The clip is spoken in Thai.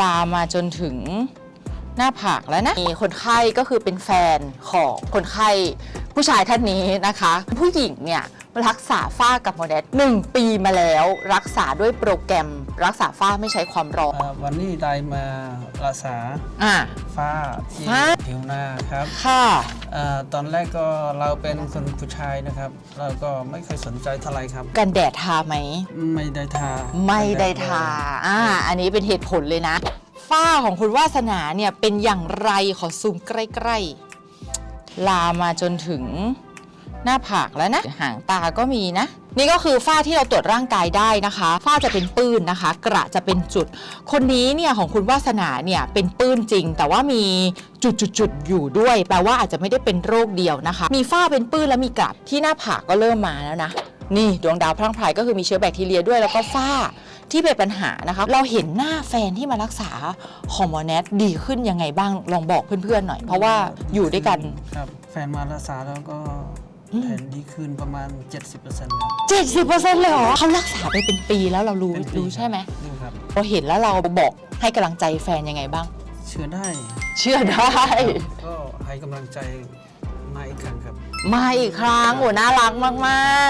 ลามมาจนถึงหน้าผากแล้วนะ มีคนไข้ก็คือเป็นแฟนของคนไข้ผู้ชายท่านนี้นะคะ ผู้หญิงเนี่ย รักษาฝ้ากับโมเดสหนึ่งปีมาแล้ว รักษาด้วยโปรแกรม รักษาฝ้าไม่ใช้ความร้อน อ่าวันนี้ได้มารักษาอะฝ้าที่ฝ้า ผิวหน้าครับค่ะอ่าตอนแรกก็เราเป็นคนผู้ชายนะครับ เราก็ไม่เคยสนใจเท่าไหรครับ กันแดดทาไหม ไม่ได้ทาไม่ได้ทาเลยอ่า อันนี้เป็นเหตุผลเลยนะ ฝ้าของคุณวาสนาเนี่ยเป็นอย่างไรขอซูมใกล้ ๆ ลามมาจนถึง หน้าผากแล้วนะ หางตาก็มีนะ นี่ก็คือฝ้าที่เราตรวจร่างกายได้นะคะ ฝ้าจะเป็นปื้นนะคะ กระจะเป็นจุด คนนี้เนี่ยของคุณวาสนาเนี่ยเป็นปื้นจริง แต่ว่ามีจุดๆๆอยู่ด้วย แปลว่าอาจจะไม่ได้เป็นโรคเดียวนะคะ มีฝ้าเป็นปื้นและมีกระที่หน้าผากก็เริ่มมาแล้วนะนี่ดวงดาวพร่างพรายก็คือมีเชื้อแบคทีเรียด้วยแล้วก็ฝ้าที่เป็นปัญหานะคะ เราเห็นหน้าแฟนที่มารักษาฮอร์โมนแนทดีขึ้นยังไงบ้างลองบอกเพื่อนๆหน่อย เพราะว่าอยู่ด้วยกันครับแฟนมารักษาแล้วก็อืม แผนดีขึ้นประมาณ 70%ครับ70%เลยเหรอเขารักษาไปเป็นปีแล้วเรารู้เป็นปี รู้ใช่ไหมรู้ครับเราเห็นแล้วเราบอกให้กำลังใจแฟนยังไงบ้าง เชื่อได้เชื่อได้ ก็ให้กำลังใจมาอีกครั้งครับ มาอีกครั้งโอ้น่ารักมาก ๆ